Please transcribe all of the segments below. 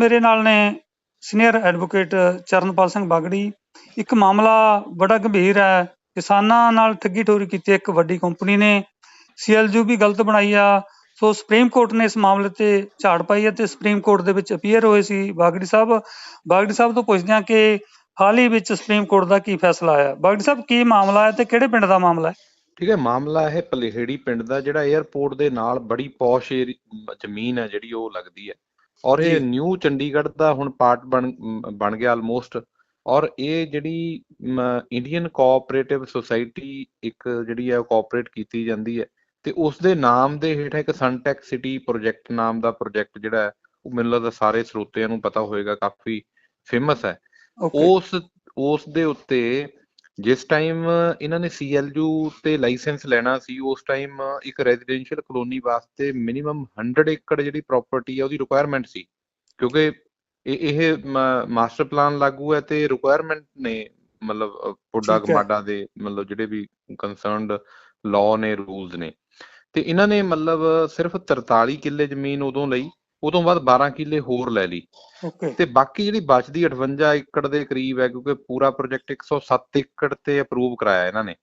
ਮੇਰੇ ਨਾਲ ਨੇ ਸੀਨੀਅਰ ਐਡਵੋਕੇਟ ਚਰਨਪਾਲ ਸਿੰਘ ਬਾਗੜੀ। ਇੱਕ ਮਾਮਲਾ ਬੜਾ ਗੰਭੀਰ ਹੈ। ਕਿਸਾਨਾਂ ਨਾਲ ਠੱਗੀ ਠੋਰੀ ਕੀਤੀ ਇੱਕ ਵੱਡੀ ਕੰਪਨੀ ਨੇ। ਸੀਐਲਯੂ ਵੀ ਗਲਤ ਬਣਾਈ ਆ। ਸੋ ਸੁਪਰੀਮ ਕੋਰਟ ਨੇ ਇਸ ਮਾਮਲੇ ਤੇ ਝਾੜ ਪਾਈ ਹੈ ਤੇ ਸੁਪਰੀਮ ਕੋਰਟ ਦੇ ਵਿੱਚ ਅਪੀਅਰ ਹੋਏ ਸੀ ਬਾਗੜੀ ਸਾਹਿਬ। ਬਾਗੜੀ ਸਾਹਿਬ ਤੋਂ ਪੁੱਛਦੇ ਹਾਂ ਕਿ ਹਾਲ ਹੀ ਵਿੱਚ ਸੁਪਰੀਮ ਕੋਰਟ ਦਾ ਕੀ ਫੈਸਲਾ ਆਇਆ? ਬਾਗੜੀ ਸਾਹਿਬ, ਕੀ ਮਾਮਲਾ ਹੈ ਤੇ ਕਿਹੜੇ ਪਿੰਡ ਦਾ ਮਾਮਲਾ ਹੈ? ਠੀਕ ਹੈ, ਮਾਮਲਾ ਇਹ ਪਲੇਹੜੀ ਪਿੰਡ ਦਾ ਜਿਹੜਾ 에ਅਰਪੋਰਟ ਦੇ ਨਾਲ ਬੜੀ ਪੌਸ਼ ਜ਼ਮੀਨ ਹੈ ਜਿਹੜੀ ਉਹ ਲੱਗਦੀ ਹੈ। ਔਰ ਇਹ। ਨਿਊ ਚੰਡੀਗੜ੍ਹ ਦਾ ਹੁਣ ਪਾਰਟ ਬਣ ਬਣ ਗਿਆ ਆਲਮੋਸਟ ਔਰ ਇਹ ਜਿਹੜੀ ਇੰਡੀਅਨ ਕੋਆਪਰੇਟਿਵ ਸੁਸਾਇਟੀ ਇੱਕ ਜਿਹੜੀ ਹੈ ਕੋਆਪਰੇਟ ਕੀਤੀ ਜਾਂਦੀ ਹੈ ਤੇ ਉਸ ਦੇ ਨਾਮ ਦੇ ਹੇਠਾਂ ਇੱਕ ਸਨਟੈਕ ਸਿਟੀ ਪ੍ਰੋਜੈਕਟ ਨਾਮ ਦਾ ਪ੍ਰੋਜੈਕਟ ਜਿਹੜਾ ਹੈ ਉਹ ਮੈਨੂੰ ਲੱਗਦਾ ਸਾਰੇ ਸਰੋਤਿਆਂ ਨੂੰ ਪਤਾ ਹੋਏਗਾ ਕਾਫੀ ਫੇਮਸ ਹੈ ਉਸ ਉਸ ਦੇ ਉੱਤੇ ਜਿਸ ਟਾਈਮ ਇਹਨਾਂ ਨੇ ਸੀਐਲਯੂ ਤੇ ਲਾਇਸੈਂਸ ਲੈਣਾ ਸੀ ਉਸ ਟਾਈਮ ਇੱਕ ਰੈਜ਼ੀਡੈਂਸ਼ੀਅਲ ਕਲੋਨੀ ਵਾਸਤੇ ਮਿਨੀਮਮ 100 ਏਕੜ ਜਿਹੜੀ ਪ੍ਰਾਪਰਟੀ ਹੈ ਉਹਦੀ ਰਿਕੁਆਇਰਮੈਂਟ ਸੀ ਕਿਉਂਕਿ ਇਹ ਇਹ ਮਾਸਟਰ ਪਲਾਨ ਲਾਗੂ ਹੈ ਤੇ ਰਿਕੁਆਇਰਮੈਂਟ ਨੇ ਮਤਲਬ ਪੁੱਡਾ। ਗਮਾਡਾ ਦੇ ਮਤਲਬ ਜਿਹੜੇ ਵੀ ਕੰਸਰਨਡ ਲਾਅ ਨੇ ਰੂਲਸ ਨੇ ਤੇ ਇਹਨਾਂ ਨੇ ਮਤਲਬ ਸਿਰਫ 43 ਕਿੱਲੇ ਜ਼ਮੀਨ ਉਦੋਂ ਲਈ ਉਦੋਂ ਬਾਅਦ 12 ਕਿੱਲੇ ਹੋਰ ਲੈ ਲਈ। ਓਕੇ ਤੇ ਬਾਕੀ ਜਿਹੜੀ ਬਚਦੀ 58 ਏਕੜ ਦੇ ਕਰੀਬ ਹੈ ਕਿਉਂਕਿ ਪੂਰਾ ਪ੍ਰੋਜੈਕਟ 107 ਏਕੜ ਤੇ ਅਪਰੂਵ ਕਰਾਇਆ ਇਹਨਾਂ ਨੇ।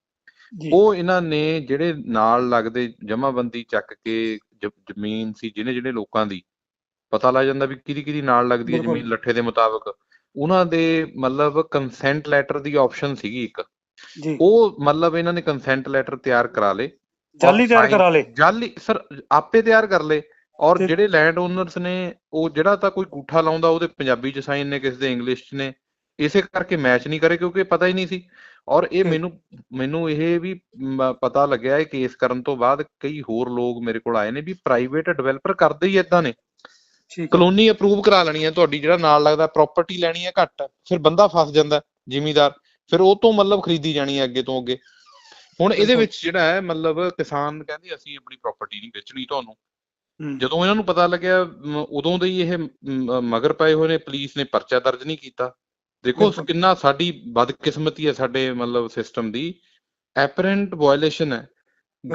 ਉਹ ਇਹਨਾਂ ਨੇ ਜਿਹੜੇ ਨਾਲ ਲੱਗਦੇ ਜਮਾਬੰਦੀ ਚੱਕ ਕੇ ਜ਼ਮੀਨ ਸੀ ਜਿਹਨੇ ਜਿਹੜੇ ਲੋਕਾਂ ਦੀ ਪਤਾ ਲੱਗ ਜਾਂਦਾ ਵੀ ਕਿਹਦੀ ਕਿਹਦੀ ਨਾਲ ਲੱਗਦੀ ਹੈ। ਜ਼ਮੀਨ ਲੱਠੇ ਦੇ ਮੁਤਾਬਕ। ਉਹਨਾਂ ਦੇ ਮਤਲਬ ਕੰਸੈਂਟ ਲੈਟਰ ਦੀ ਆਪਸ਼ਨ ਸੀਗੀ ਇੱਕ। ਜੀ। ਉਹ ਮਤਲਬ ਇਹਨਾਂ ਨੇ ਕੰਸੈਂਟ ਲੈਟਰ ਤਿਆਰ ਕਰਾ ਲੇ ਜਾਲੀ ਤਿਆਰ ਕਰਾ ਲੇ ਜਾਲੀ ਸਰ ਆਪੇ ਤਿਆਰ ਕਰ ਲੇ ਔਰ ਜਿਹੜੇ ਲੈਂਡ ਓਨਰਸ ਨੇ ਉਹ ਜਿਹੜਾ ਤਾਂ ਕੋਈ ਗੂਠਾ ਲਾਉਂਦਾ ਉਹਦੇ ਪੰਜਾਬੀ ਚ ਸਾਈਨ ਨੇ ਕਿਸੇ ਦੇ ਇੰਗਲਿਸ਼ ਚ ਨੇ ਇਸੇ ਕਰਕੇ ਮੈਚ ਨਹੀਂ ਕਰੇ ਕਿਉਂਕਿ ਪਤਾ ਹੀ ਨਹੀਂ ਸੀ। ਔਰ ਇਹ ਮੈਨੂੰ ਮੈਨੂੰ ਇਹ ਵੀ ਪਤਾ ਲੱਗਿਆ ਇਹ ਕੇਸ ਕਰਨ ਤੋਂ ਬਾਅਦ ਕਈ ਹੋਰ ਲੋਕ ਮੇਰੇ ਕੋਲ ਆਏ ਨੇ ਵੀ ਪ੍ਰਾਈਵੇਟ ਡਿਵੈਲਪਰ ਕਰਦੇ ਹੀ ਇਦਾਂ ਨੇ। ਕਲੋਨੀ ਅਪਰੂਵ ਕਰਾ ਲੈਣੀ ਹੈ ਤੁਹਾਡੀ ਜਿਹੜਾ ਨਾਲ ਲੱਗਦਾ ਪ੍ਰਾਪਰਟੀ ਲੈਣੀ ਹੈ ਘੱਟ ਫਿਰ ਬੰਦਾ ਫਸ ਜਾਂਦਾ ਜ਼ਿਮੀਦਾਰ ਫਿਰ ਉਹ ਤੋਂ ਮਤਲਬ ਖਰੀਦੀ ਜਾਣੀ ਹੈ ਅੱਗੇ ਤੋਂ ਅੱਗੇ। ਹੁਣ ਇਹਦੇ। ਵਿੱਚ ਜਿਹੜਾ ਹੈ ਮਤਲਬ ਕਿਸਾਨ ਕਹਿੰਦੇ ਅਸੀਂ ਆਪਣੀ ਪ੍ਰਾਪਰਟੀ ਨਹੀਂ ਵੇਚਣੀ ਤੁਹਾਨੂੰ। ਜਦੋਂ ਇਹਨਾਂ ਨੂੰ ਪਤਾ ਲੱਗਿਆ ਉਦੋਂ ਦੇ ਹੀ ਇਹ ਮਗਰ ਪਏ ਹੋਏ ਨੇ ਪੁਲਿਸ ਨੇ ਪਰਚਾ ਦਰਜ ਨਹੀਂ ਕੀਤਾ। ਦੇਖੋ। ਕਿੰਨਾ ਸਾਡੀ ਬਦਕਿਸਮਤੀ ਹੈ ਸਾਡੇ ਮਤਲਬ ਸਿਸਟਮ ਦੀ। ਐਪਰੈਂਟ ਵਾਇਓਲੇਸ਼ਨ ਹੈ।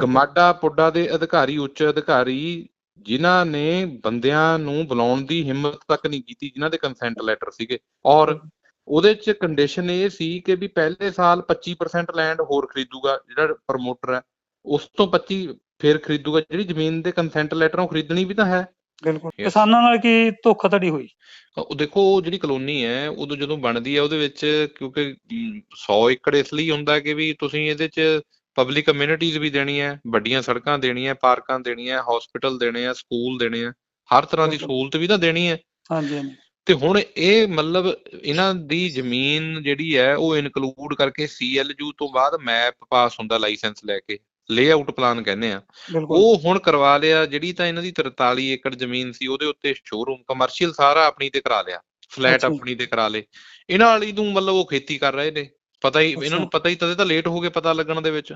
ਗਮਾਡਾ ਪੁੱਡਾ ਦੇ ਅਧਿਕਾਰੀ ਉੱਚ ਅਧਿਕਾਰੀ ਜਿਨ੍ਹਾਂ ਨੇ ਬੰਦਿਆਂ ਨੂੰ ਬੁਲਾਉਣ ਦੀ ਹਿੰਮਤ ਤੱਕ ਨਹੀਂ ਕੀਤੀ ਜਿਨ੍ਹਾਂ ਦੇ ਕੰਸੈਂਟ ਲੈਟਰ ਸੀਗੇ। ਔਰ ਉਹਦੇ ਚ ਕੰਡੀਸ਼ਨ ਇਹ ਸੀ ਕਿ ਵੀ ਪਹਿਲੇ ਸਾਲ 25% ਲੈਂਡ ਹੋਰ ਖਰੀਦੂਗਾ ਜਿਹੜਾ ਪ੍ਰਮੋਟਰ ਹੈ ਉਸ ਤੋਂ 25 ਫਿਰ ਖਰੀਦੂਗਾ ਜਿਹੜੀ ਜ਼ਮੀਨ ਦੇ ਕੰਸੈਂਟ ਲੈਟਰ ਉਹ ਖਰੀਦਣੀ ਵੀ ਤਾਂ ਹੈ। ਬਿਲਕੁਲ। Yes. ਕਿਸਾਨਾਂ ਨਾਲ ਕੀ ਧੋਖਾਧੜੀ ਹੋਈ? ਉਹ ਦੇਖੋ ਉਹ ਜਿਹੜੀ ਕਲੋਨੀ ਹੈ ਉਦੋਂ ਜਦੋਂ ਬਣਦੀ ਹੈ ਉਹਦੇ ਵਿੱਚ ਕਿਉਂਕਿ ਅਮ, 100 ਏਕੜ ਇਸ ਲਈ ਹੁੰਦਾ ਕਿ ਵੀ ਤੁਸੀਂ ਇਹਦੇ ਚ ਪਬਲਿਕ ਕਮਿਊਨਿਟੀਜ਼ ਵੀ ਦੇਣੀਆਂ ਵੱਡੀਆਂ ਸੜਕਾਂ ਦੇਣੀਆਂ ਪਾਰਕਾਂ ਦੇਣੀਆਂ ਹਸਪੀਟਲ ਦੇਣੇ ਆ ਸਕੂਲ ਦੇਣੇ ਆ ਹਰ ਤਰ੍ਹਾਂ ਦੀ ਬਿਲਕੁਲ। ਸਹੂਲਤ ਵੀ ਤਾਂ ਦੇਣੀ ਹੈ। ਹਾਂਜੀ ਹਾਂਜੀ। ਤੇ ਹੁਣ ਇਹ ਮਤਲਬ ਇਹਨਾਂ ਦੀ ਜ਼ਮੀਨ ਜਿਹੜੀ ਹੈ ਉਹ ਇਨਕਲੂਡ ਕਰਕੇ ਸੀਐਲਯੂ ਤੋਂ ਬਾਅਦ ਮੈਪ ਪਾਸ ਹੁੰਦਾ ਲਾਇਸੈਂਸ ਲੈ ਕੇ। ਲੇਆਊਟ ਪਲਾਨ ਕਹਿੰਦੇ ਆ। ਉਹ ਹੁਣ ਕਰਵਾ ਲਿਆ ਜਿਹੜੀ ਤਾਂ ਇਹਨਾਂ ਦੀ 43 ਏਕੜ ਜ਼ਮੀਨ ਸੀ ਉਹਦੇ ਉੱਤੇ ਸ਼ੋਰੂਮ ਕਮਰਸ਼ੀਅਲ ਸਾਰਾ ਆਪਣੀ ਤੇ ਕਰਾ ਲਿਆ। ਫਲੈਟ। ਆਪਣੀ ਤੇ ਕਰਾ ਲੇ ਇਹਨਾਂ ਵਾਲੀ ਨੂੰ ਮਤਲਬ ਉਹ ਖੇਤੀ ਕਰ ਰਹੇ ਨੇ। ਪਤਾ ਹੀ ਇਹਨਾਂ ਨੂੰ। ਪਤਾ ਹੀ ਤਦੇ ਤਾਂ ਲੇਟ ਹੋ ਗਏ ਪਤਾ ਲੱਗਣ ਦੇ ਵਿੱਚ।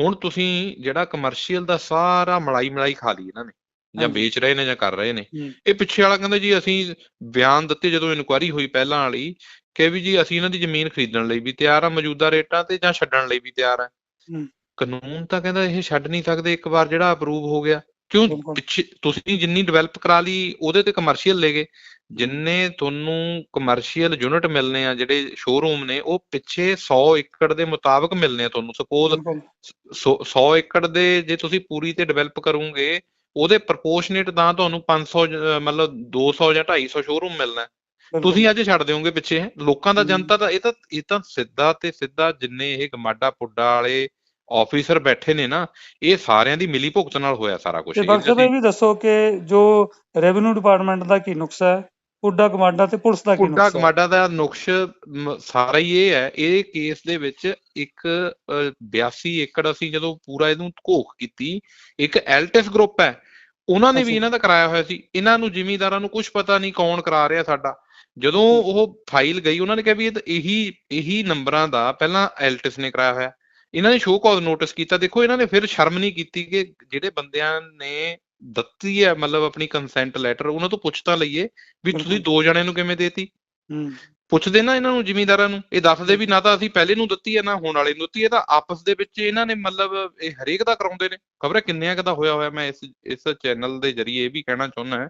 ਹੁਣ ਤੁਸੀਂ ਜਿਹੜਾ ਕਮਰਸ਼ੀਅਲ ਦਾ ਸਾਰਾ ਮਲਾਈ ਮਲਾਈ ਖਾ ਲਈ ਇਹਨਾਂ ਨੇ ਜਾਂ। ਵੇਚ ਰਹੇ ਨੇ ਜਾਂ ਕਰ ਰਹੇ ਨੇ। ਇਹ ਪਿੱਛੇ ਵਾਲਾ ਕਹਿੰਦਾ ਜੀ ਅਸੀਂ ਬਿਆਨ ਦਿੱਤੇ ਜਦੋਂ ਇਨਕੁਆਇਰੀ ਹੋਈ ਪਹਿਲਾਂ ਵਾਲੀ ਕਿ ਵੀ ਜੀ ਅਸੀਂ ਇਹਨਾਂ ਦੀ ਜ਼ਮੀਨ ਖਰੀਦਣ ਲਈ ਵੀ ਤਿਆਰ ਆ ਮੌਜੂਦਾ ਰੇਟਾਂ ਤੇ ਜਾਂ ਛੱਡਣ ਲਈ ਵੀ ਤਿਆਰ ਆ। ਕਾਨੂੰਨ ਤਾਂ ਕਹਿੰਦਾ ਇਹ ਛੱਡ ਨਹੀਂ ਸਕਦੇ ਇੱਕ ਵਾਰ ਜਿਹੜਾ ਅਪਰੂਵ ਹੋ ਗਿਆ ਕਿਉਂ। ਪਿੱਛੇ ਤੁਸੀਂ ਜਿੰਨੀ ਡਿਵੈਲਪ ਕਰਾ ਲਈ ਉਹਦੇ ਤੇ ਕਮਰਸ਼ੀਅਲ ਲੈ ਗਏ ਜਿੰਨੇ ਤੁਹਾਨੂੰ ਕਮਰਸ਼ੀਅਲ ਯੂਨਿਟ ਮਿਲਨੇ ਆ ਜਿਹੜੇ ਸ਼ੋਰੂਮ ਨੇ ਉਹ ਪਿੱਛੇ 100 ਏਕੜ ਦੇ ਮੁਤਾਬਕ ਮਿਲਨੇ ਆ ਤੁਹਾਨੂੰ ਸਪੋਜ਼ ਬਿਲਕੁਲ 100 ਏਕੜ ਦੇ ਜੇ ਤੁਸੀਂ ਪੂਰੀ ਤੇ ਡਿਵੈਲਪ ਕਰੋਗੇ ਉਹਦੇ ਪ੍ਰਪੋਰਸ਼ਨੇਟ ਤਾਂ ਤੁਹਾਨੂੰ 500 ਜ- ਅਹ ਮਤਲਬ 200 ਜਾਂ 250 ਸ਼ੋਰੂਮ ਮਿਲਣਾ। ਤੁਸੀਂ ਅੱਜ ਛੱਡ ਦਿਓਗੇ ਪਿੱਛੇ ਲੋਕਾਂ ਦਾ। ਜਨਤਾ ਦਾ ਇਹ ਤਾਂ ਇਹ ਤਾਂ ਸਿੱਧਾ ਤੇ ਸਿੱਧਾ ਜਿੰਨੇ ਇਹ ਗਮਾਡਾ ਪੁੱਡਾ ਵਾਲੇ ਆਫੀਸਰ ਬੈਠੇ ਨੇ ਨਾ ਇਹ ਸਾਰਿਆਂ ਦੀ ਮਿਲੀ ਭੁਗਤ ਨਾਲ ਹੋਇਆ ਸਾਰਾ ਕੁਝ ਤੇ ਸਾਹਿਬ ਇਹ ਵੀ ਦੱਸੋ ਕਿ ਜੋ ਰੈਵਨਿਊ ਡਿਪਾਰਟਮੈਂਟ ਦਾ ਕੀ ਨੁਕਸ ਹੈ ਪੁੱਡਾ ਕਮਾਂਡਾ ਤੇ ਪੁਲਿਸ ਦਾ ਕੀ ਪੁੱਡਾ ਨੁਕਸ ਹੈ? ਗਮਾਡਾ ਦਾ ਨੁਕਸ਼ ਸਾਰਾ ਹੀ ਇਹ ਹੈ ਇਹ ਕੇਸ ਦੇ ਵਿੱਚ ਇੱਕ ਅ, 82 ਏਕੜ ਅਸੀਂ ਜਦੋਂ ਪੂਰਾ ਇਹਨੂੰ ਘੋਖ ਕੀਤੀ ਇੱਕ ਐਲਟਿਸ ਗਰੁੱਪ ਹੈ ਉਹਨਾਂ ਨੇ ਵੀ। ਇਹਨਾਂ ਦਾ ਕਰਾਇਆ ਹੋਇਆ ਸੀ। ਇਹਨਾਂ ਨੂੰ ਜ਼ਿਮੀਂਦਾਰਾਂ ਨੂੰ ਕੁਝ ਪਤਾ ਨਹੀਂ ਕੌਣ ਕਰਾ ਰਿਹਾ ਸਾਡਾ। ਜਦੋਂ ਉਹ ਫਾਈਲ ਗਈ ਉਹਨਾਂ ਨੇ ਕਿਹਾ ਵੀ ਇਹ ਤਾਂ ਇਹੀ ਇਹੀ ਨੰਬਰਾਂ ਦਾ ਪਹਿਲਾਂ ਐਲਟਿਸ ਨੇ ਕਰਾਇਆ ਹੋਇਆ। ਇਹਨਾਂ ਨੇ ਸ਼ੋਅ ਕਾਜ਼ ਨੋਟਿਸ ਕੀਤਾ। ਦੇਖੋ ਇਹਨਾਂ ਨੇ ਫਿਰ ਸ਼ਰਮ ਨਹੀਂ ਕੀਤੀ ਕਿ ਜਿਹੜੇ ਬੰਦਿਆਂ ਨੇ ਦਿੱਤੀ ਹੈ ਮਤਲਬ ਆਪਣੀ ਕੰਸੈਂਟ ਲੈਟਰ ਉਹਨਾਂ ਤੋਂ ਪੁੱਛ ਤਾਂ ਲਈਏ ਵੀ ਤੁਸੀਂ। ਦੋ ਜਣਿਆਂ ਨੂੰ ਕਿਵੇਂ ਦੇਤੀ? ਹੂੰ। ਪੁੱਛਦੇ ਨਾ ਇਹਨਾਂ ਨੂੰ ਜ਼ਿਮੀਂਦਾਰਾਂ ਨੂੰ। ਇਹ ਦੱਸਦੇ ਵੀ ਨਾ ਤਾਂ ਅਸੀਂ ਪਹਿਲੇ ਨੂੰ ਦਿੱਤੀ ਹੈ ਨਾ ਹੁਣ ਵਾਲੇ ਨੂੰ ਦਿੱਤੀ ਹੈ। ਤਾਂ ਆਪਸ ਦੇ ਵਿੱਚ ਇਹਨਾਂ ਨੇ ਮਤਲਬ ਇਹ ਹਰੇਕ ਦਾ ਕਰਾਉਂਦੇ ਨੇ। ਖਬਰ ਕਿੰਨਿਆਂ ਕੁ ਦਾ ਹੋਇਆ ਹੋਇਆ ਮੈਂ ਇਸ ਇਸ ਚੈਨਲ ਦੇ ਜਰੀਏ ਇਹ ਵੀ ਕਹਿਣਾ ਚਾਹੁੰਦਾ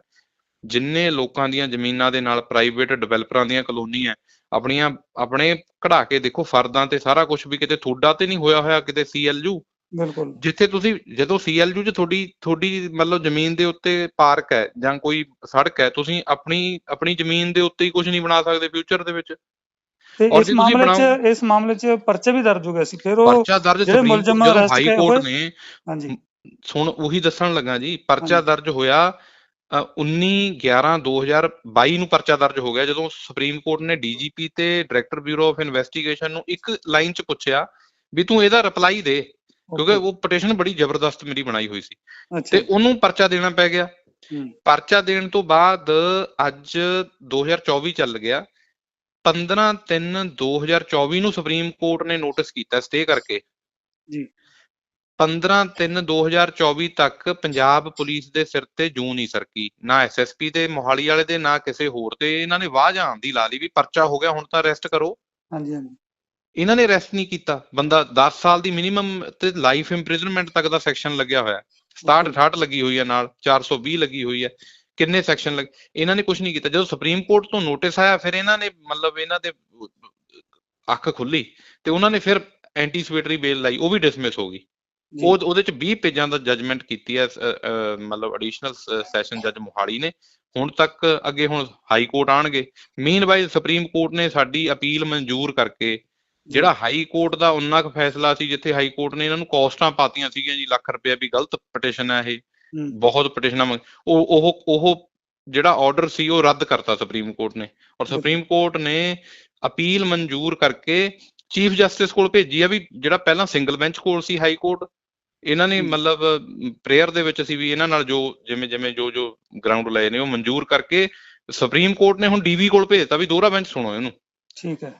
ਜਿੰਨੇ ਲੋਕਾਂ ਦੀਆਂ ਜ਼ਮੀਨਾਂ ਦੇ ਨਾਲ ਪ੍ਰਾਈਵੇਟ ਡਿਵੈਲਪਰਾਂ ਦੀਆਂ ਕਲੋਨੀਆਂ ਆਪਣੀਆਂ ਆਪਣੇ ਕਢਾ ਕੇ ਦੇਖੋ ਫਰਦਾਂ ਤੇ ਸਾਰਾ ਕੁਝ ਵੀ ਕਿਤੇ ਥੋੜਾ ਤੇ ਨਹੀਂ ਹੋਇਆ ਹੋਇਆ ਕਿਤੇ ਸੀਐਲਯੂ ਬਿਲਕੁਲ। ਜਿੱਥੇ ਤੁਸੀਂ ਜਦੋਂ ਸੀਐਲਯੂ 'ਚ ਤੁਹਾਡੀ ਤੁਹਾਡੀ ਮਤਲਬ ਜ਼ਮੀਨ ਦੇ ਉੱਤੇ ਪਾਰਕ ਹੈ ਜਾਂ ਕੋਈ ਸੜਕ ਹੈ ਤੁਸੀਂ ਆਪਣੀ ਆਪਣੀ ਜ਼ਮੀਨ ਦੇ ਉੱਤੇ ਹੀ ਕੁਝ ਨਹੀਂ ਬਣਾ ਸਕਦੇ ਫਿਊਚਰ ਦੇ ਵਿੱਚ। ਤੇ ਇਸ ਮਾਮਲੇ 'ਚ ਇਸ ਮਾਮਲੇ 'ਚ ਪਰਚਾ ਵੀ ਦਰਜ ਹੋ ਗਿਆ ਸੀ ਫਿਰ ਉਹ ਪਰਚਾ ਦਰਜ ਜਿਹੜੇ ਮੁਲਜ਼ਮ ਜਦੋਂ arrest ਹਾਈ ਹੋਏ- ਕੋਰਟ ਨੇ ਹਾਂਜੀ। ਸੁਣ ਉਹੀ ਦੱਸਣ ਲੱਗਾ ਜੀ ਪਰਚਾ। ਦਰਜ ਹੋਇਆ ਅ, 19 11 2022 ਨੂੰ ਪਰਚਾ ਦਰਜ ਹੋ ਗਿਆ ਜਦੋਂ ਸੁਪਰੀਮ ਕੋਰਟ ਨੇ ਡੀਜੀਪੀ ਤੇ ਡਾਇਰੈਕਟਰ ਬਿਊਰੋ ਆਫ ਇਨਵੈਸਟੀਗੇਸ਼ਨ ਨੂੰ ਇੱਕ ਲਾਈਨ 'ਚ ਪੁੱਛਿਆ ਵੀ ਤੂੰ ਇਹਦਾ ਰਿਪਲਾਈ ਦੇ ਕਿਉਂਕਿ ਓਕੇ, ਉਹ ਪਟੀਸ਼ਨ ਬੜੀ ਜ਼ਬਰਦਸਤ ਮੇਰੀ ਬਣਾਈ ਹੋਈ ਸੀ। ਅੱਛਾ। ਤੇ ਉਹਨੂੰ ਪਰਚਾ ਦੇਣਾ ਪੈ ਗਿਆ। ਪਰਚਾ ਦੇਣ ਤੋਂ ਬਾਅਦ ਅੱਜ 2024 ਚੱਲ ਗਿਆ। 15 3 2024 ਨੂੰ ਸੁਪਰੀਮ ਕੋਰਟ ਨੇ ਨੋਟਿਸ ਕੀਤਾ ਸਟੇ ਕਰਕੇ। ਜੀ। 15 3 2024 ਤੱਕ ਪੰਜਾਬ ਪੁਲਿਸ ਦੇ ਸਿਰ ਤੇ ਜੂੰ ਨਹੀਂ ਸਰਕੀ। ਨਾ ਐਸਐਸਪੀ ਤੇ ਮੋਹਾਲੀ ਵਾਲੇ ਦੇ ਨਾ ਕਿਸੇ ਹੋਰ ਤੇ ਇਹਨਾਂ ਨੇ ਵਾਹ ਜਾਣ ਦੀ ਲਾ ਲਈ ਵੀ ਪਰਚਾ ਹੋ ਗਿਆ ਹੁਣ ਤਾਂ ਅਰੈਸਟ ਕਰੋ। ਹਾਂਜੀ ਹਾਂਜੀ। ਇਹਨਾਂ ਨੇ ਅਰੈਸਟ ਨਹੀਂ ਕੀਤਾ। ਬੰਦਾ 10 ਸਾਲ ਦੀ ਮਿਨੀਮਮ ਤੇ ਲਾਈਫ ਇੰਪ੍ਰਿਜ਼ਨਮੈਂਟ ਤੱਕ ਦਾ ਸੈਕਸ਼ਨ ਲੱਗਿਆ ਹੋਇਆ। ਹੈ 67 68 ਲੱਗੀ ਹੋਈ ਹੈ ਨਾਲ 420 ਲੱਗੀ ਹੋਈ ਹੈ ਕਿੰਨੇ ਸੈਕਸ਼ਨ ਲੱਗ ਇਹਨਾਂ ਨੇ ਕੁਝ ਨਹੀਂ ਕੀਤਾ। ਜਦੋਂ ਸੁਪਰੀਮ ਕੋਰਟ ਤੋਂ ਨੋਟਿਸ ਆਇਆ ਫਿਰ ਇਹਨਾਂ ਨੇ ਮਤਲਬ ਇਹਨਾਂ ਦੇ ਅੱਖ ਖੁੱਲੀ ਤੇ ਉਹਨਾਂ ਨੇ ਫਿਰ ਐਂਟੀਸਪੇਟਰੀ ਬੇਲ ਲਾਈ। ਉਹ ਵੀ ਡਿਸਮਿਸ ਹੋ ਗਈ। ਉਹ ਉਹਦੇ ਚ 20 ਪੇਜਾਂ ਦਾ ਜੱਜਮੈਂਟ ਕੀਤੀ ਹੈ ਮਤਲਬ ਐਡੀਸ਼ਨਲ ਸੈਸ਼ਨ ਜੱਜ ਮੋਹਾਲੀ ਨੇ। ਹੁਣ ਤੱਕ ਅੱਗੇ ਹੁਣ ਹਾਈ ਕੋਰਟ ਆਣਗੇ। ਮੀਨਵਾਈਲ ਸੁਪਰੀਮ ਕੋਰਟ ਨੇ ਸਾਡੀ ਅਪੀਲ ਮਨਜ਼ੂਰ ਕਰਕੇ ਜਿਹੜਾ ਹਾਈ ਕੋਰਟ ਦਾ ਉਨਾ ਕੁ ਫੈਸਲਾ ਸੀ ਜਿੱਥੇ ਹਾਈ ਕੋਰਟ ਨੇ ਇਹਨਾਂ ਨੂੰ ਕੋਸਟਾਂ ਪਾਤੀਆਂ ਸੀਗੀਆਂ ਜੀ ਲੱਖ ਰੁਪਏ ਵੀ ਗਲਤ ਪਟੀਸ਼ਨ ਹੈ ਇਹ। ਬਹੁਤ ਪਟੀਸ਼ਨਾਂ ਮੰਗ- ਉਹ ਉਹ ਉਹ ਜਿਹੜਾ ਆਰਡਰ ਸੀ ਉਹ ਰੱਦ ਕਰਤਾ ਸੁਪਰੀਮ ਕੋਰਟ ਨੇ। ਔਰ ਸੁਪਰੀਮ ਕੋਰਟ ਨੇ ਅਪੀਲ ਮਨਜ਼ੂਰ ਕਰਕੇ ਚੀਫ ਜਸਟਿਸ ਕੋਲ ਭੇਜੀ ਆ ਵੀ ਜਿਹੜਾ ਪਹਿਲਾਂ ਸਿੰਗਲ ਬੈਂਚ ਕੋਲ ਸੀ ਹਾਈ ਕੋਰਟ ਇਹਨਾਂ ਨੇ। ਮਤਲਬ ਪ੍ਰੇਅਰ ਦੇ ਵਿੱਚ ਅਸੀਂ ਵੀ ਇਹਨਾਂ ਨਾਲ ਜੋ ਜਿਵੇਂ ਜਿਵੇਂ ਜੋ ਜੋ ਗਰਾਊਂਡ ਲਏ ਨੇ ਉਹ ਮਨਜ਼ੂਰ ਕਰਕੇ ਸੁਪਰੀਮ ਕੋਰਟ ਨੇ ਹੁਣ ਡੀਵੀ ਕੋਲ ਭੇਜਤਾ ਵੀ ਦੋਹਰਾ ਬੈਂਚ ਸੁਣੋ ਇਹਨੂੰ। ਠੀਕ ਹੈ।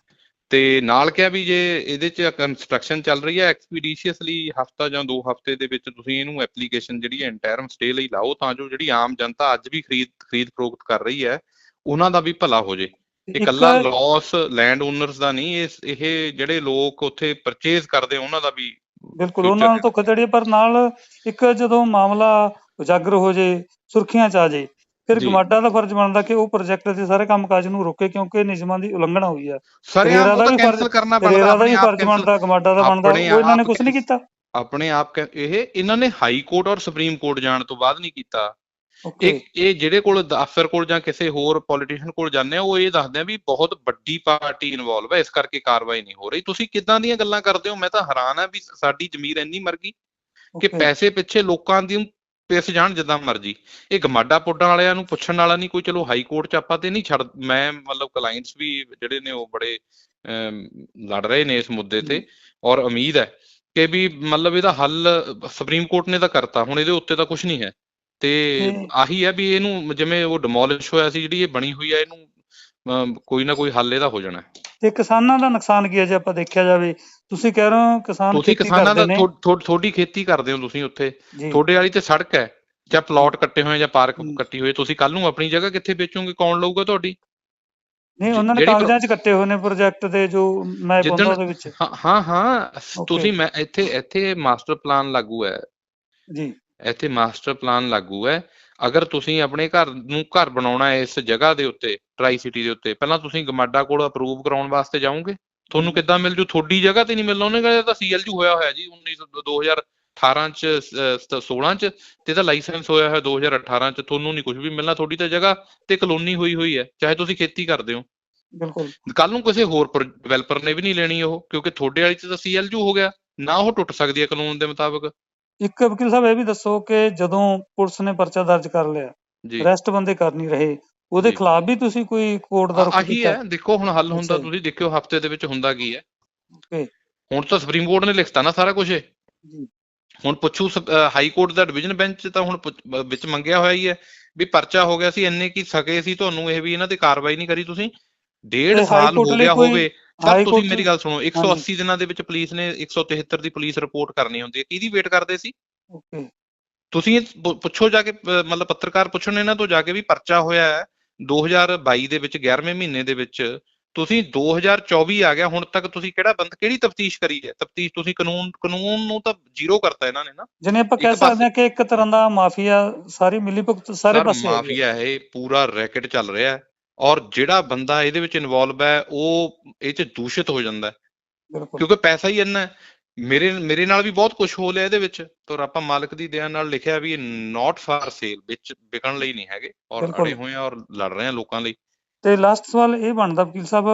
ਤੇ ਨਾਲ ਕਿਹਾ ਵੀ ਜੇ ਇਹਦੇ ਚ ਕੰਸਟਰਕਸ਼ਨ ਚੱਲ ਰਹੀ ਹੈ ਐਕਸਪੀਡੀਸ਼ੀਅਸਲੀ ਹਫਤਾ ਜਾਂ ਦੋ ਹਫ਼ਤੇ ਦੇ ਵਿੱਚ ਤੁਸੀਂ ਇਹਨੂੰ ਐਪਲੀਕੇਸ਼ਨ ਜਿਹੜੀ ਹੈ ਇੰਟਰਮ ਸਟੇ ਲਈ ਲਾਓ ਤਾਂ ਜੋ ਜਿਹੜੀ ਆਮ ਜਨਤਾ ਅੱਜ ਵੀ ਖਰੀਦ ਖਰੀਦ ਫਰੋਖਤ ਕਰ ਰਹੀ ਹੈ ਉਹਨਾਂ ਦਾ ਵੀ ਭਲਾ ਹੋ ਜੇ। ਇਹ ਇਕੱਲਾ ਲਾਸ ਲੈਂਡ ਓਨਰਸ ਦਾ ਨਹੀਂ ਇਹ ਇਹ ਜਿਹੜੇ ਲੋਕ ਉੱਥੇ ਪਰਚੇਜ਼ ਕਰਦੇ ਆ, ਉਹਨਾਂ ਦਾ ਵੀ ਬਿਲਕੁਲ ਉਹਨਾਂ ਨੂੰ ਹੈ। ਧੋਖਾਧੜੀ ਹੈ, ਪਰ ਨਾਲ ਇੱਕ ਜਦੋਂ ਮਾਮਲਾ ਉਜਾਗਰ ਹੋ ਜੇ ਸੁਰਖੀਆਂ ਚ ਆ ਜੇ ਫਿਰ। ਗਮਾਡਾ ਦਾ ਫਰਜ਼ ਬਣਦਾ ਕਿ ਉਹ ਪ੍ਰੋਜੈਕਟ ਦੇ ਸਾਰੇ ਕੰਮਕਾਜ ਨੂੰ ਰੋਕੇ ਕਿਉਂਕਿ ਨਿਯਮਾਂ ਦੀ ਉਲੰਘਣਾ ਹੋਈ ਹੈ ਸਰਿਆਮ ਰੇਰਾ ਉਹ ਦਾ ਵੀ ਫਰਜ਼- ਕਰਨਾ ਬਣਦਾ ਰੇਰਾ ਦਾ ਵੀ ਫਰਜ਼ ਬਣਦਾ ਗਮਾਡਾ ਦਾ ਬਣਦਾ ਉਹ ਇਹਨਾਂ ਨੇ ਕੁਝ ਨਹੀਂ ਕੀਤਾ ਆਪਣੇ ਆਪ ਇਹ ਇਹਨਾਂ ਨੇ ਹਾਈ ਕੋਰਟ ਔਰ ਸੁਪਰੀਮ ਕੋਰਟ ਜਾਣ ਤੋਂ ਬਾਅਦ ਨਹੀਂ ਕੀਤਾ ਇਹ ਇਹ ਜਿਹੜੇ ਕੋਲ ਅਫਸਰ ਕੋਲ ਜਾਂ ਕਿਸੇ ਹੋਰ ਪੋਲੀਟੀਸ਼ੀਅਨ ਕੋਲ ਜਾਂਦੇ ਆ ਉਹ ਇਹ ਦੱਸਦੇ ਆ ਵੀ ਬਹੁਤ ਵੱਡੀ ਪਾਰਟੀ ਇਨਵੋਲਵ ਹੈ ਇਸ ਕਰਕੇ ਕਾਰਵਾਈ ਨਹੀਂ ਹੋ ਰਹੀ। ਤੁਸੀਂ ਕਿੱਦਾਂ ਦੀਆਂ ਗੱਲਾਂ ਕਰਦੇ ਹੋ? ਮੈਂ ਤਾਂ ਹੈਰਾਨ ਆ ਵੀ ਸਾਡੀ ਜ਼ਮੀਰ ਇੰਨੀ ਮਰ ਗਈ ਕਿ ਪੈਸੇ ਪਿੱਛੇ ਲੋਕਾਂ ਦੀ ਪਿਸ ਜਾਣ ਜਿੱਦਾਂ ਮਰਜ਼ੀ। ਇਹ ਗਮਾਡਾ ਪੁੱਡਾਂ ਵਾਲਿਆਂ ਨੂੰ ਪੁੱਛਣ ਵਾਲਾ ਨਹੀਂ ਕੋਈ ਚਲੋ ਹਾਈ ਕੋਰਟ ਚ ਆਪਾਂ ਤੇ ਨਹੀਂ ਛੱਡ ਮੈਂ ਮਤਲਬ ਕਲਾਇੰਟਸ ਵੀ ਜਿਹੜੇ ਨੇ ਉਹ ਬੜੇ ਲੜ ਰਹੇ ਨੇ ਇਸ ਮੁੱਦੇ ਤੇ ਔਰ ਉਮੀਦ ਹੈ ਕਿ ਵੀ ਮਤਲਬ ਇਹਦਾ ਹੱਲ ਸੁਪਰੀਮ ਕੋਰਟ ਨੇ ਤਾਂ ਕਰਤਾ ਹੁਣ ਇਹਦੇ ਉੱਤੇ ਤਾਂ ਕੁਝ ਨਹੀਂ ਹੈ। ਤੇ ਆਹੀ ਹੈ ਵੀ ਇਹਨੂੰ ਜਿਵੇਂ ਉਹ ਡਿਮੋਲਿਸ਼ ਹੋਇਆ ਸੀ ਜਿਹੜੀ ਇਹ ਬਣੀ ਹੋਈ ਹੈ ਇਹਨੂੰ ਅਮ, ਕੋਈ ਨਾ ਕੋਈ ਹੱਲ ਇਹਦਾ ਹੋ ਜਾਣਾ। ਹੈ। ਤੇ ਕਿਸਾਨਾਂ ਦਾ ਨੁਕਸਾਨ ਕੀ ਹੈ ਜੇ ਆਪਾਂ ਦੇਖਿਆ ਜਾਵੇ? ਤੁਸੀਂ ਕਹਿ ਰਹੇ ਹੋ ਕਿਸਾਨ ਤੁਸੀਂ ਖੇਤੀ ਕਿਸਾਨਾਂ ਕਰਦੇ ਦਾ ਨੇ। ਥੋ- ਥੋ- ਤੁਹਾਡੀ ਖੇਤੀ ਕਰਦੇ ਹੋ ਤੁਸੀਂ ਉੱਥੇ। ਜੀ। ਤੁਹਾਡੇ ਵਾਲੀ ਤੇ ਸੜਕ ਹੈ ਜਾਂ ਪਲਾਟ ਕੱਟੇ ਹੋਏ ਜਾਂ ਪਾਰਕ। ਕੱਟੀ ਹੋਈ ਤੁਸੀਂ ਕੱਲ ਨੂੰ ਆਪਣੀ ਜਗ੍ਹਾ ਕਿੱਥੇ ਵੇਚੋਗੇ? ਕੌਣ ਲਊਗਾ ਤੁਹਾਡੀ? ਨਹੀਂ ਉਹਨਾਂ ਨੇ ਜਿਹੜੀ ਪ੍ਰੋ- ਕਾਗਜ਼ਾਂ 'ਚ ਕੱਟੇ ਹੋਏ ਨੇ ਪ੍ਰੋਜੈਕਟ ਦੇ ਜੋ ਮੈਂ ਜਿੱਦਣ- ਬੰਦਾ ਉਹਦੇ ਵਿੱਚ। ਹਾਂ ਹਾਂ ਹਾਂ। ਸ- Okay. ਤੁਸੀਂ ਮੈਂ ਇੱਥੇ ਇੱਥੇ ਮਾਸਟਰ ਪਲਾਨ ਲਾਗੂ ਹੈ। ਜੀ। ਇੱਥੇ ਮਾਸਟਰ ਪਲਾਨ ਲਾਗੂ ਹੈ। ਅਗਰ ਤੁਸੀਂ ਆਪਣੇ ਘਰ ਨੂੰ ਘਰ ਬਣਾਉਣਾ ਹੈ ਇਸ ਜਗ੍ਹਾ ਦੇ ਉੱਤੇ ਟਰਾਈ ਸਿਟੀ ਦੇ ਉੱਤੇ ਪਹਿਲਾਂ ਤੁਸੀਂ ਗਮਾਡਾ ਕੋਲ ਅਪਰੂਵ ਕਰਾਉਣ ਵਾਸਤੇ ਜਾਓਗੇ? ਤੁਹਾਨੂੰ ਕਿੱਦਾਂ ਮਿਲ ਜੂ? ਤੁਹਾਡੀ ਜਗ੍ਹਾ ਤੇ ਨਹੀਂ ਮਿਲਣਾ ਉਹਨੇ ਕਹਿੰਦਾ ਤਾਂ ਸੀਐਲਯੂ ਹੋਇਆ ਹੋਇਆ ਜੀ 19 2018 ਚ ਅਹ, ਸ- 16 ਚ ਤੇ ਇਹਦਾ ਲਾਇਸੈਂਸ ਹੋਇਆ ਹੋਇਆ 2018 ਚ ਤੁਹਾਨੂੰ ਨਹੀਂ ਕੁਝ ਵੀ ਮਿਲਣਾ ਤੁਹਾਡੀ ਤਾਂ ਜਗ੍ਹਾ ਤੇ ਕਲੋਨੀ ਹੋਈ ਹੋਈ ਹੈ ਚਾਹੇ ਤੁਸੀਂ ਖੇਤੀ ਕਰਦੇ ਹੋ। ਬਿਲਕੁਲ। ਕੱਲ ਨੂੰ ਕਿਸੇ ਹੋਰ ਡਿਵੈਲਪਰ ਨੇ ਵੀ ਨਹੀਂ ਲੈਣੀ ਉਹ ਕਿਉਂਕਿ ਤੁਹਾਡੇ ਵਾਲੀ ਚ ਤਾਂ ਸੀਐਲਯੂ ਹੋ ਗਿਆ ਨਾ ਉਹ ਟੁੱਟ ਸਕਦੀ ਹੈ ਕਾਨੂੰਨ ਦੇ ਮੁਤਾਬਕ। ਇੱਕ ਵਕੀਲ ਸਾਹਿਬ ਇਹ ਵੀ ਦੱਸੋ ਕਿ ਜਦੋਂ ਪੁਲਿਸ ਨੇ ਪਰਚਾ ਦਰਜ ਕਰ ਲਿਆ ਜੀ। ਅਰੈਸਟ ਬੰਦੇ ਕਰ ਨਹੀਂ ਰਹੇ ਉਹਦੇ ਜੀ। ਖਿਲਾਫ ਵੀ ਤੁਸੀਂ ਕੋਈ ਕੋਰਟ ਦਾ ਰੁਖ ਆਹੀ ਕੀਤਾ? ਹੈ ਦੇਖੋ ਹੁਣ ਹੱਲ ਹੁੰਦਾ ਅੱਛਾ ਜੀ। ਤੁਸੀਂ ਦੇਖਿਓ ਹਫ਼ਤੇ ਦੇ ਵਿੱਚ ਹੁੰਦਾ ਕੀ ਹੈ। ਓਕੇ। ਹੁਣ ਤਾਂ ਸੁਪਰੀਮ ਕੋਰਟ ਨੇ ਲਿਖਤਾ ਨਾ ਸਾਰਾ ਕੁਝ ਜੀ। ਹੁਣ ਪੁੱਛੂ ਹਾਈ ਕੋਰਟ ਦਾ ਡਿਵੀਜ਼ਨ ਬੈਂਚ ਤਾਂ ਹੁਣ ਪੁੱਛ- ਅਹ ਵਿੱਚ ਮੰਗਿਆ ਹੋਇਆ ਹੀ ਹੈ ਵੀ ਪਰਚਾ ਹੋ ਗਿਆ ਸੀ ਇੰਨੇ ਕੀ ਸਕੇ ਸੀ ਤੁਹਾਨੂੰ ਇਹ ਵੀ ਇਹਨਾਂ ਤੇ ਕਾਰਵਾਈ ਨਹੀਂ ਕਰੀ ਤੁਸੀਂ। ਡੇਢ ਤੇ ਹਾਈ ਸਾਲ ਕੋਰਟ ਹੋ ਲਈ ਗਿਆ ਕੋਈ- ਹੋਵੇ। ਸਰ ਤੁਸੀਂ ਮੇਰੀ ਗੱਲ ਸੁਣੋ 180 ਹਾਂਜੀ। ਦਿਨਾਂ ਦੇ ਵਿੱਚ ਪੁਲਿਸ ਨੇ 173 ਦੀ ਪੁਲਿਸ ਰਿਪੋਰਟ ਕਰਨੀ ਹੁੰਦੀ ਹੈ। ਕਿਹਦੀ ਵੇਟ ਕਰਦੇ ਸੀ? ਓਕੇ। ਤੁਸੀਂ ਪੁੱਛੋ ਜਾ ਕੇ ਮਤਲਬ ਪੱਤਰਕਾਰ ਪੁੱਛਣ ਇਹਨਾਂ ਤੋਂ ਜਾ ਕੇ ਵੀ ਪਰਚਾ ਹੋਇਆ ਹੈ। 2022 ਦੇ ਵਿੱਚ 11ਵੇਂ ਮਹੀਨੇ ਦੇ ਵਿੱਚ ਤੁਸੀਂ 2024 ਆ ਗਿਆ ਹੁਣ ਤੱਕ ਤੁਸੀਂ ਕਿਹੜਾ ਬੰਦ ਕਿਹੜੀ ਤਫਤੀਸ਼ ਕਰੀ ਹੈ? ਤਫਤੀਸ਼ ਤੁਸੀਂ ਕਾਨੂੰਨ ਕਾਨੂੰਨ ਨੂੰ ਤਾਂ ਜ਼ੀਰੋ ਕਰਤਾ ਇਹਨਾਂ ਨੇ ਨਾ। ਜਿਹਨੇ ਆਪਾਂ ਕਹਿ ਸਕਦੇ ਹਾਂ ਕਿ ਇੱਕ ਤਰ੍ਹਾਂ ਦਾ ਮਾਫੀਆ ਸਾਰੀ ਮਿਲੀ ਭੁਗਤ ਸਾਰੇ ਪਾਸੇ ਹੈ। ਮਾਫੀਆ ਇਹ ਪੂਰਾ ਰੈਕਟ ਚੱਲ ਰਿਹਾ ਹੈ। ਔਰ ਜਿਹੜਾ ਬੰਦਾ ਇਹਦੇ ਵਿੱਚ ਇਨਵੋਲਵ ਹੈ ਉਹ ਇਹ ਚ ਦੂਸ਼ਿਤ ਹੋ ਜਾਂਦਾ ਹੈ ਕਿਉਂਕਿ ਪੈਸਾ ਹੀ ਇੰਨਾ ਮੇਰੇ ਮੇਰੇ ਨਾਲ ਵੀ ਬਹੁਤ ਕੁਝ ਹੋ ਲਿਆ ਇਹਦੇ ਵਿੱਚ ਪਰ ਆਪਾਂ ਮਾਲਕ ਦੀ ਦਇਆ ਨਾਲ ਲਿਖਿਆ ਵੀ ਨਾਟ ਫਾਰ ਸੇਲ ਵਿੱਚ ਵਿਕਣ ਲਈ ਨਹੀਂ ਹੈਗੇ ਔਰ। ਅੜੇ ਹੋਏ ਆ ਔਰ ਲੜ ਰਹੇ ਆ ਲੋਕਾਂ ਲਈ ਤੇ ਲਾਸਟ ਸਵਾਲ ਇਹ ਬਣਦਾ ਵਕੀਲ ਸਾਹਿਬ।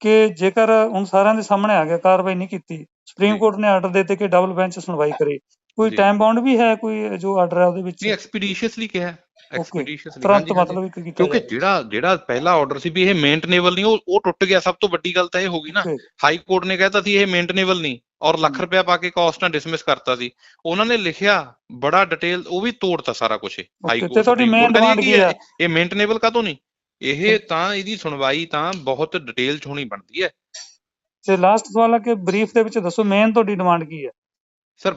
ਕਿ ਜੇਕਰ ਹੁਣ ਸਾਰਿਆਂ ਦੇ ਸਾਹਮਣੇ ਆ ਗਿਆ ਕਾਰਵਾਈ ਨਹੀਂ ਕੀਤੀ ਸੁਪਰੀਮ। ਕੋਰਟ ਨੇ ਆਰਡਰ ਦਿੱਤੇ ਕਿ ਡਬਲ ਬੈਂਚ ਸੁਣਵਾਈ ਕਰੇ ਕੋਈ ਜੀ। ਟਾਈਮ ਬਾਉਂਡ ਵੀ ਹੈ ਕੋਈ ਜੋ ਆਰਡਰ ਹੈ ਉਹਦੇ ਵਿੱਚ? ਨਹੀਂ ਐਕਸਪੀਡੀਸ਼ੀਅਸਲੀ ਕਿਹਾ ਐਕਸਪੀਡੀਸ਼ੀਅਸਲੀ ਤੁਰੰਤ ਮਤਲਬ ਇੱਕ ਕੀਤਾ ਕਿਉਂਕਿ ਜਾਏ। ਜਿਹੜਾ ਜਿਹੜਾ ਪਹਿਲਾ ਆਰਡਰ ਸੀ ਵੀ ਇਹ ਮੇਨਟੇਨੇਬਲ ਨਹੀਂ ਉਹ ਉਹ ਟੁੱਟ ਗਿਆ। ਸਭ ਤੋਂ ਵੱਡੀ ਗੱਲ ਤਾਂ ਇਹ ਹੋ ਗਈ ਨਾ। Okay, ਹਾਈ ਕੋਰਟ ਨੇ ਕਹਿਤਾ ਸੀ ਇਹ ਮੇਨਟੇਨੇਬਲ ਨਹੀਂ ਔਰ ਲੱਖ। ਰੁਪਇਆ ਪਾ ਕੇ ਕਾਸਟ ਨਾਲ ਡਿਸਮਿਸ ਕਰਤਾ ਸੀ। ਉਹਨਾਂ ਨੇ ਲਿਖਿਆ ਬੜਾ ਡਿਟੇਲ ਉਹ ਵੀ ਤੋੜਤਾ ਸਾਰਾ ਕੁਝ ਹਾਈ okay, ਕੋਰਟ ਤੇ ਤੁਹਾਡੀ ਮੇਨ ਡਿਮਾਂਡ ਕੀ ਹੈ? ਇਹ ਮੇਨਟੇਨੇਬਲ ਕਾਹਤੋਂ ਨਹੀਂ? ਇਹ ਤਾਂ ਇਹਦੀ ਸੁਣਵਾਈ ਤਾਂ ਬਹੁਤ ਡਿਟੇਲ ਚ ਹੋਣੀ ਬਣਦੀ ਹੈ। ਤੇ ਲਾਸਟ ਸਵਾਲ ਹੈ ਕਿ ਬਰੀਫ ਦੇ ਵਿੱਚ ਦੱਸੋ ਮੇਨ ਤੁਹਾਡੀ ਡਿਮਾਂਡ ਕੀ ਹੈ? ਸਰ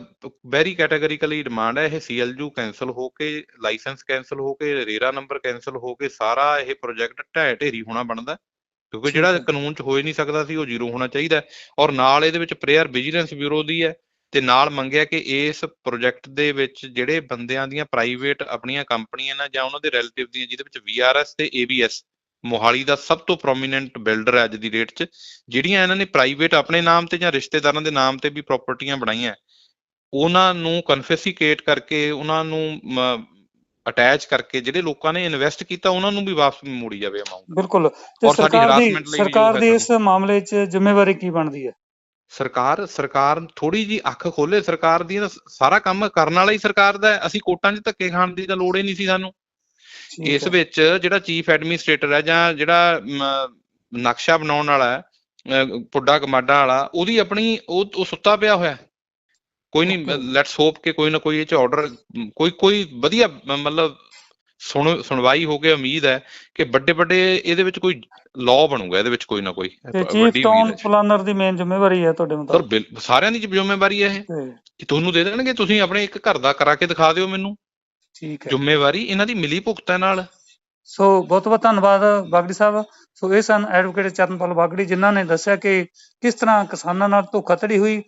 ਵੈਰੀ ਕੈਟਾਗਰੀਕਲੀ ਡਿਮਾਂਡ ਹੈ ਇਹ ਸੀਐਲਯੂ ਕੈਨਸਲ ਹੋ ਕੇ ਲਾਇਸੈਂਸ ਕੈਨਸਲ ਹੋ ਕੇ ਰੇਰਾ ਨੰਬਰ ਕੈਨਸਲ ਹੋ ਕੇ ਸਾਰਾ ਇਹ ਪ੍ਰੋਜੈਕਟ ਢਹਿ ਢੇਰੀ ਹੋਣਾ ਬਣਦਾ। ਕਿਉਂਕਿ ਜਿਹੜਾ। ਕਾਨੂੰਨ ਚ ਹੋ ਹੀ ਨਹੀਂ ਸਕਦਾ ਸੀ ਉਹ ਜ਼ੀਰੋ ਹੋਣਾ ਚਾਹੀਦਾ। ਔਰ ਨਾਲ ਇਹਦੇ ਵਿੱਚ ਪ੍ਰੇਅਰ ਵਿਜੀਲੈਂਸ ਬਿਊਰੋ ਦੀ ਹੈ ਤੇ ਨਾਲ ਮੰਗਿਆ ਕਿ ਇਸ ਪ੍ਰੋਜੈਕਟ ਦੇ ਵਿੱਚ ਜਿਹੜੇ ਬੰਦਿਆਂ ਦੀਆਂ ਪ੍ਰਾਈਵੇਟ ਆਪਣੀਆਂ ਕੰਪਨੀਆਂ ਨੇ ਜਾਂ ਉਹਨਾਂ ਦੇ ਰਿਲੇਟਿਵ ਦੀਆਂ ਜਿਹਦੇ ਵਿੱਚ ਵੀਆਰਐਸ ਤੇ ਏਬੀਐਸ ਮੋਹਾਲੀ ਦਾ ਸਭ ਤੋਂ ਪ੍ਰੋਮੀਨੈਂਟ ਬਿਲਡਰ ਹੈ ਅੱਜ ਦੀ ਡੇਟ 'ਚ ਜਿਹੜੀਆਂ ਇਹਨਾਂ ਨੇ ਪ੍ਰਾਈਵੇਟ ਆਪਣੇ ਨਾਮ ਤੇ ਜਾਂ ਰਿਸ਼ਤੇਦਾਰਾਂ ਦੇ ਨਾਮ ਤੇ ਵੀ ਪ੍ਰਾਪਰਟੀਆਂ ਬਣਾਈਆਂ ਉਹਨਾਂ ਨੂੰ ਕਨਫੈਸੀਕੇਟ ਕਰਕੇ ਉਹਨਾਂ ਨੂੰ ਅਟੈਚ ਕਰਕੇ ਜਿਹੜੇ ਲੋਕਾਂ ਨੇ ਇਨਵੈਸਟ ਕੀਤਾ ਉਹਨਾਂ ਨੂੰ ਵੀ ਵਾਪਸ ਮੋੜੀ ਜਾਵੇ ਅਮਾਉਂਟ ਬਿਲਕੁਲ। ਤੇ ਸਰਕਾਰ ਦੀ ਸਰਕਾਰ ਦੀ ਇਸ ਮਾਮਲੇ 'ਚ ਜ਼ਿੰਮੇਵਾਰੀ ਕੀ ਬਣਦੀ ਹੈ? ਸਰਕਾਰ ਸਰਕਾਰ ਥੋੜੀ ਜੀ ਅੱਖ ਖੋਲੇ ਸਰਕਾਰ ਦੀ ਸਾਰਾ ਕੰਮ ਕਰਨ ਵਾਲਾ ਹੀ ਸਰਕਾਰ ਦਾ ਹੈ। ਅਸੀਂ ਕੋਰਟਾਂ 'ਚ ਧੱਕੇ ਖਾਣ ਦੀ ਤਾਂ ਲੋੜ ਹੀ ਨਹੀਂ ਸੀ ਸਾਨੂੰ। ਇਸ। ਵਿੱਚ ਜਿਹੜਾ ਚੀਫ ਐਡਮਿਨਿਸਟ੍ਰੇਟਰ ਹੈ ਜਾਂ ਜਿਹੜਾ ਨਕਸ਼ਾ ਬਣਾਉਣ ਵਾਲਾ ਹੈ ਪੁੱਡਾ ਕਮਾਡਾ ਵਾਲਾ ਉਹਦੀ ਆਪਣੀ ਉਹ ਸੁੱਤਾ ਪਿਆ ਹੋਇਆ ਹੈ। ਕੋਈ ਨਹੀਂ. ਲੈਟਸ ਹੋਪ ਕਿ ਕੋਈ ਨਾ ਕੋਈ ਇਹ ਚ ਆਰਡਰ ਕੋਈ ਕੋਈ ਵਧੀਆ ਮਤਲਬ ਸੁਣ ਸੁਣਵਾਈ ਹੋ ਕੇ ਉਮੀਦ ਹੈ ਕਿ ਵੱਡੇ ਵੱਡੇ ਇਹਦੇ ਵਿੱਚ ਕੋਈ ਲਾਅ ਬਣੂਗਾ ਇਹਦੇ ਵਿੱਚ ਕੋਈ ਨਾ ਕੋਈ ਵੱਡੀ ਟਾਊਨ ਪਲਾਨਰ ਦੀ ਮੇਨ ਜ਼ਿੰਮੇਵਾਰੀ ਹੈ ਤੁਹਾਡੇ ਬਿਲ- ਸਾਰਿਆਂ ਦੀ ਜ਼ਿੰਮੇਵਾਰੀ ਹੈ ਇਹ। ਕਿ ਤੁਹਾਨੂੰ ਦੇ ਦੇਣਗੇ ਤੁਸੀਂ ਆਪਣੇ ਇੱਕ ਘਰ ਦਾ ਕਰਾ ਕੇ ਦਿਖਾ ਦਿਓ ਮੈਨੂੰ। ਠੀਕ ਹੈ। ਜ਼ਿੰਮੇਵਾਰੀ ਇਹਨਾਂ ਦੀ ਮਿਲੀ ਭੁਗਤ ਨਾਲ। ਸੋ ਬਹੁਤ ਬਹੁਤ ਧੰਨਵਾਦ ਬਾਗੜੀ ਸਾਹਿਬ। ਸੋ ਇਹ ਸਨ ਐਡਵੋਕੇਟ ਚਰਨਪਾਲ ਬਾਗੜੀ ਜਿਨ੍ਹਾਂ ਨੇ ਦੱਸਿਆ ਕਿ ਕਿਸ ਤਰ੍ਹਾਂ ਕਿਸਾਨਾਂ ਨਾਲ ਧੋਖਾਧੜੀ ਹੋਈ।